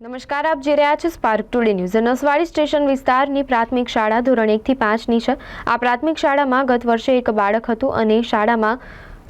નમસ્કાર, આપ જે રહ્યા છો spark today news Naswadi station વિસ્તારની પ્રાથમિક શાળા ધોરણ એકથી પાંચની છે. આ પ્રાથમિક શાળામાં ગત વર્ષે એક બાળક હતું અને શાળામાં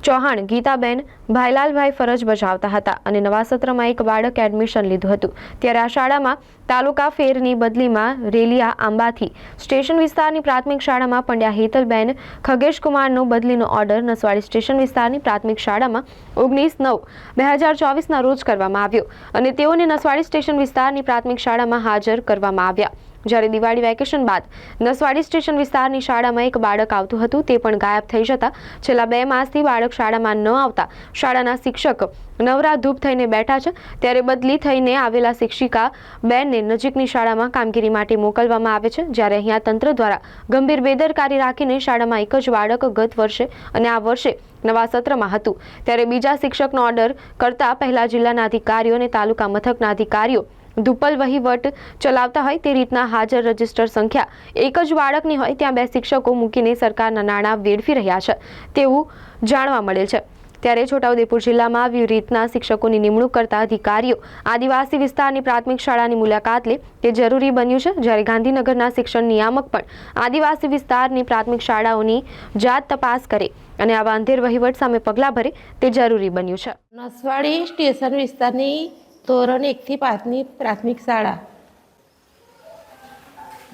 ચૌહાણ, ગીતાબેન, ભાઈલાલભાઈ ફરજ બજાવતા હતા અને નવા સત્રમાં એક બાળક એડમિશન લીધું હતું. ત્યારે આ શાળામાં તાલુકા ફેરની બદલીમાં રેલિયા આંબાથી સ્ટેશન વિસ્તારની પ્રાથમિક શાળામાં પંડ્યા હેતલબેન ખગેશકુમારનો બદલીનો ઓર્ડર નસવાડી સ્ટેશન વિસ્તારની પ્રાથમિક શાળામાં ઓગણીસ નવ બે હજાર ચોવીસના રોજ કરવામાં આવ્યો અને તેઓને નસવાડી સ્ટેશન વિસ્તારની પ્રાથમિક શાળામાં હાજર કરવામાં આવ્યા. જ્યારે દિવાળી વેકેશન બાદ નસવાડી સ્ટેશન વિસ્તારની શાળામાં એક બાળક આવતું હતું, તે પણ ગાયબ થઈ જતા. છેલ્લા બે માસથી બાળક શાળામાં ન આવતા. શાળાના શિક્ષક નવરા ધૂપ થઈને બેઠા છે. ત્યારે બદલી થઈને આવેલા શિક્ષિકા બેનને નજીકની શાળામાં કામગીરી માટે મોકલવામાં આવે છે, જ્યારે અહીંયા તંત્ર દ્વારા ગંભીર બેદરકારી રાખીને શાળામાં એક જ બાળક ગત વર્ષે અને આ વર્ષે નવા સત્રમાં હતું. ત્યારે બીજા શિક્ષકનો ઓર્ડર કરતા પહેલા જિલ્લાના અધિકારીઓ અને તાલુકા મથકના અધિકારીઓ ધુપલ વહીવટ ચલાવતા હોય તે રીતના હાજર રજિસ્ટર સંખ્યા એક જ બાળકની હોય ત્યાં બે શિક્ષકો મૂકીને સરકારના નાણાં વેડફી રહ્યા છે તેવું જાણવા મળેલ છે. ત્યારે છોટાઉદેપુર જિલ્લામાં આવી રીતના શિક્ષકોની નિમણૂક કરતા અધિકારીઓ આદિવાસી વિસ્તારની પ્રાથમિક શાળાની મુલાકાત લે તે જરૂરી બન્યું છે જ્યારે ગાંધીનગરના શિક્ષણ નિયામક પણ આદિવાસી વિસ્તારની પ્રાથમિક શાળાઓની જાત તપાસ કરે અને આવા અંધેર વહીવટ સામે પગલાં ભરે તે જરૂરી બન્યું છે. નસવાડી સ્ટેશન વિસ્તારની ધોરણ એકથી પાંચની પ્રાથમિક શાળા.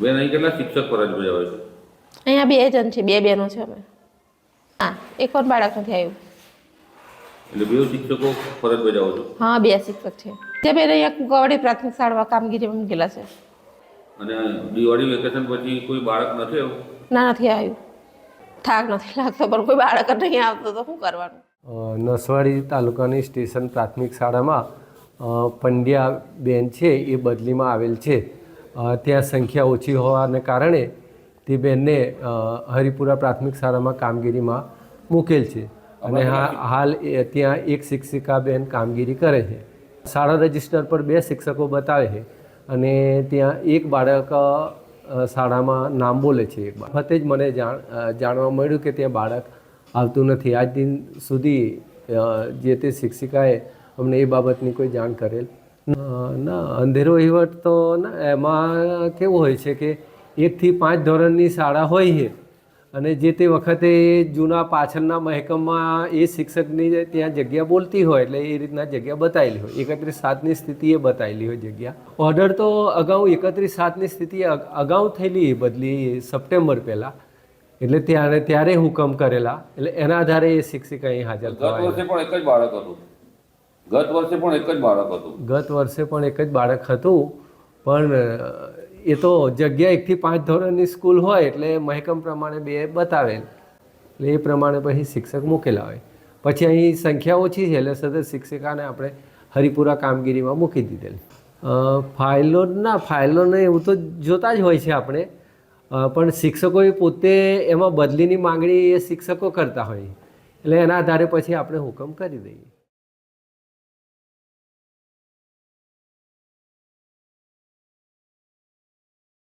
બેન અહીં કેટલા શિક્ષક ફરજ બજાવે છે? અહીંયા બે જણ છે બે બહેનો છે અમે. હા એક પણ બાળક નથી આવ્યું. એટલે બે શિક્ષકો ફરજ બજાવો છો? હા બે શિક્ષક છે. જે બેન અહીંયા કુંકાવાડી પ્રાથમિક શાળામાં કામગીરીમાં મૂકેલા છે. અને દિવાળી વેકેશન પછી કોઈ બાળક નથી આવ્યું? ના નથી આવ્યું. થાક નથી લાગતો પણ કોઈ બાળક નહીં આવતો તો શું કરવાનું? નસવાડી તાલુકાની સ્ટેશન પ્રાથમિક શાળામાં પંડ્યા બેન છે, એ બદલીમાં આવેલ છે. ત્યાં સંખ્યા ઓછી હોવાને કારણે તે બેનને હરિપુરા પ્રાથમિક શાળામાં કામગીરીમાં મૂકેલ છે. અને હાલ ત્યાં એક શિક્ષિકા બેન કામગીરી કરે છે. શાળા રજિસ્ટર પર બે શિક્ષકો બતાવે છે અને ત્યાં એક બાળક શાળામાં નામ બોલે છે. એક વખતે જ મને જાણ જાણવા મળ્યું કે ત્યાં બાળક આવતું નથી. આજ દિન સુધી જે તે શિક્ષિકાએ અમને એ બાબતની કોઈ જાણ કરેલ. ના અંધેરો વહીવટ તો ના એમાં કેવું હોય છે કે એકથી પાંચ ધોરણની શાળા હોય છે અને જે તે વખતે જૂના પાછળના મહેકમમાં એ શિક્ષકની ત્યાં જગ્યા બોલતી હોય એટલે એ રીતના જગ્યા બતાવેલી હોય. એકત્રીસ સાતની સ્થિતિએ બતાવેલી હોય જગ્યા. ઓર્ડર તો અગાઉ એકત્રીસ સાતની સ્થિતિ અગાઉ થયેલી બદલી સપ્ટેમ્બર પહેલાં. એટલે ત્યારે ત્યારે હુકમ કરેલા. એટલે એના આધારે એ શિક્ષિક અહીં હાજર થવા પણ એક જ બાળક હતું. ગત વર્ષે પણ એક જ બાળક હતું. ગત વર્ષે પણ એક જ બાળક હતું, પણ એ તો જગ્યા એકથી પાંચ ધોરણની સ્કૂલ હોય એટલે મહેકમ પ્રમાણે બે બતાવેલ એટલે એ પ્રમાણે પછી શિક્ષક મૂકેલા હોય. પછી અહીં સંખ્યા ઓછી છે, એટલે સતત શિક્ષિકાને આપણે હરિપુરા કામગીરીમાં મૂકી દીધેલ. ફાઇલો ના ફાઇલોને એવું તો જોતા જ હોય છે આપણે. પણ શિક્ષકોએ પોતે એમાં બદલીની માંગણી એ શિક્ષકો કરતા હોય. એટલે એના આધારે પછી આપણે હુકમ કરી દઈએ.